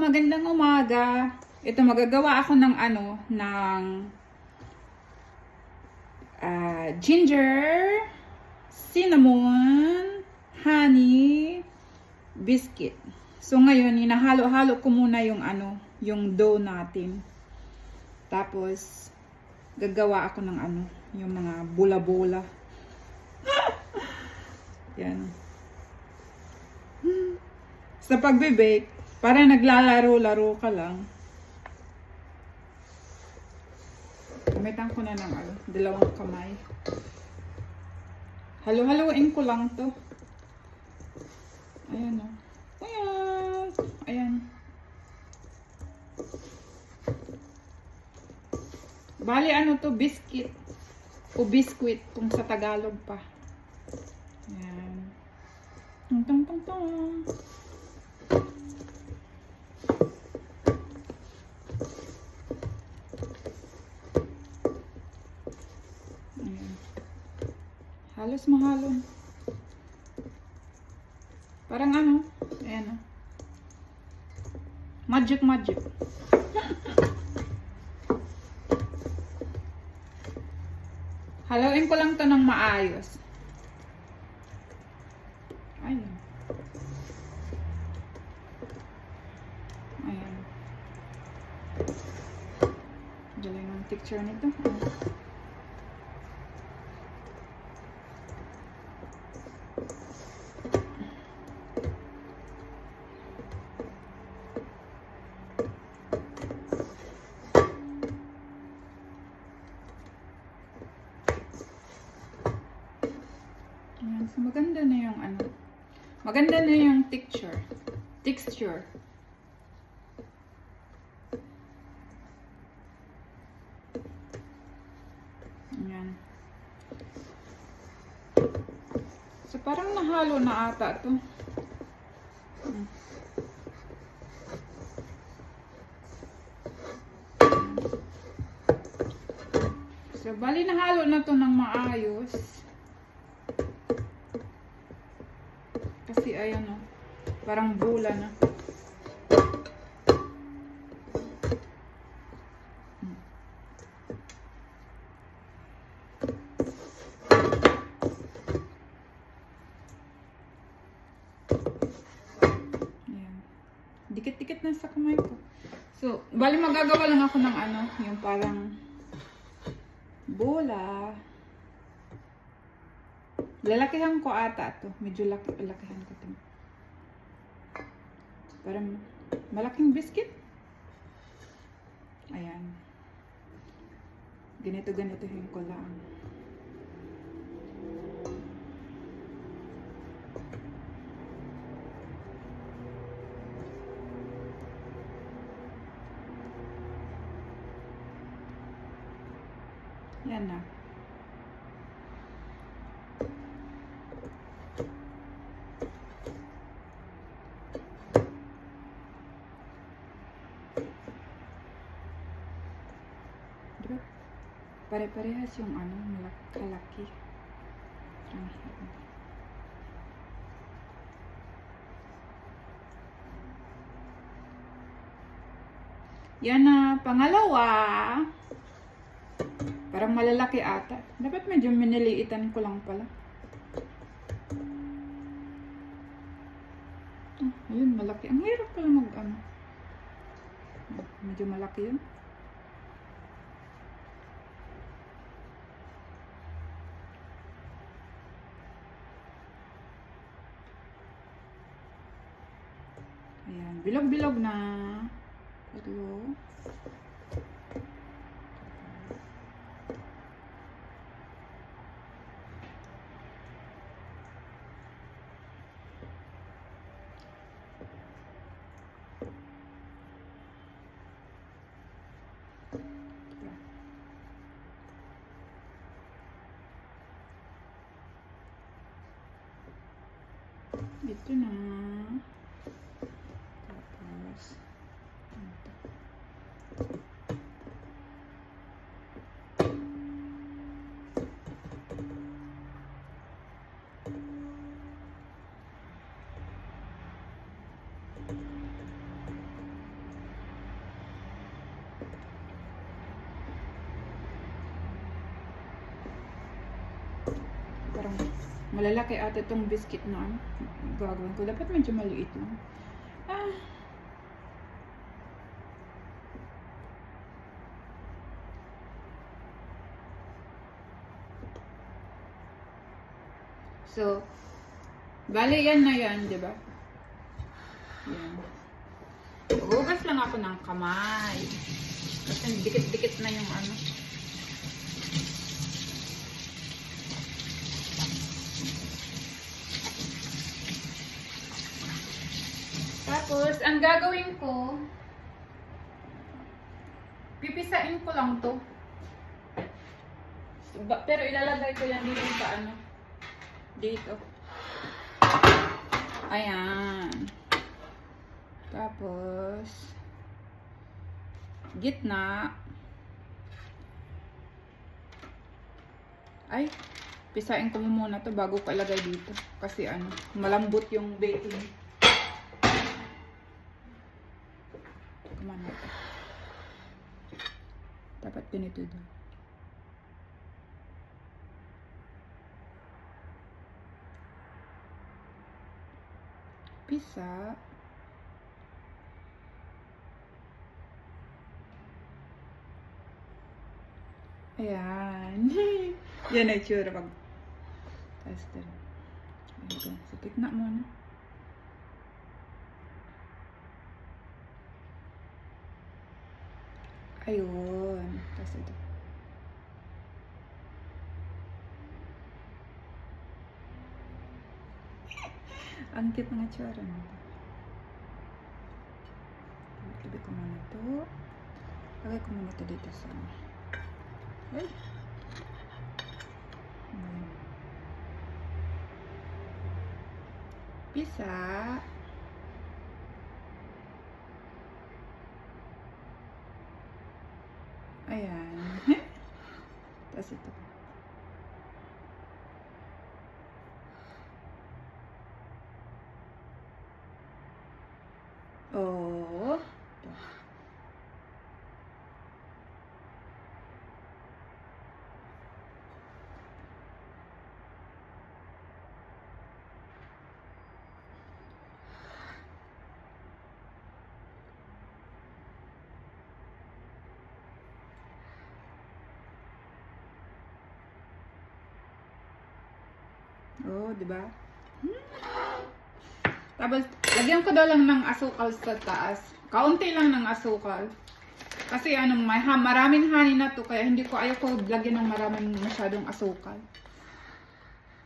magandang umaga. Ito magagawa ako ng ano, ng ah, ginger, cinnamon, honey, biscuit. So ngayon, hinahalo-halo ko muna yung ano, yung dough natin. Tapos gagawa ako ng ano, yung mga bula-bula. Yan. Sa pagbe-bake, para naglalaro-laro ka lang. Gamitan ko na ng ano, dalawang kamay. Halo-haloin ko lang to. Ayan o. Ayan. Ayan. Bali ano to, biscuit. O biscuit kung sa Tagalog pa. Ayan. Tung tung tung tung. Ayan. Halos mahalon. Parang ano, ayan o. Magic magic. Haluin ko lang to ng maayos. Ayun. Ayan. Galing ang picture nito. Ayan. So, maganda na yung ano. Maganda na yung texture. Texture. Ayan. So, parang nahalo na ata to. Hmm. So, bali nahalo na to ng maayos. Ayan o. Parang bula na. Dikit-dikit na sa kamay ko. So, bali magagawa lang ako ng ano, yung parang bola. Lalakihan ko ata to. Medyo laki, lakihan ko to. Parang malaking biscuit. Ayan. Ganito, ganito ko lang. Yan na. Pare-parehas yung ano, malak- kalaki. Parang hirap. Yan na, pangalawa. Parang malalaki ata. Dapat medyo miniliitan ko lang pala. Ah, ayun, malaki. Ang hirap pala mag ano. Medyo malaki yun. Ayan, bilog-bilog na. Tatlo. Ito na. Malalaki ata itong biscuit na ano. Gagawin ko. Dapat medyo maliit lang. Ah. So, bali yan na yan, di ba? Yan. Hugas lang ako ng kamay. Kasi dikit-dikit na yung ano. Tapos, gagawin ko, pipisain ko lang to. Pero ilalagay ko yan dito sa ano. Dito. Ayan. Tapos, gitna. Ay, pisain ko muna to bago ko ilagay dito. Kasi ano, malambot yung baking. Dapat ganito daw. Pisa. Ayan. Yan na itsura pag Ayun. Tapos ito. Ang cute ng itsura nito. Tabi ko muna ito. Lagay ko muna ito dito sa ano. Ayan. Pisa. Ayan. Tapos ito. Oh. Ito. Oh, di ba? Hmm. Tapos, lagyan ko daw lang ng asukal sa taas. Kaunti lang ng asukal. Kasi ano, may ha, maraming honey na to, kaya hindi ko ayaw ko lagyan ng maraming masyadong asukal.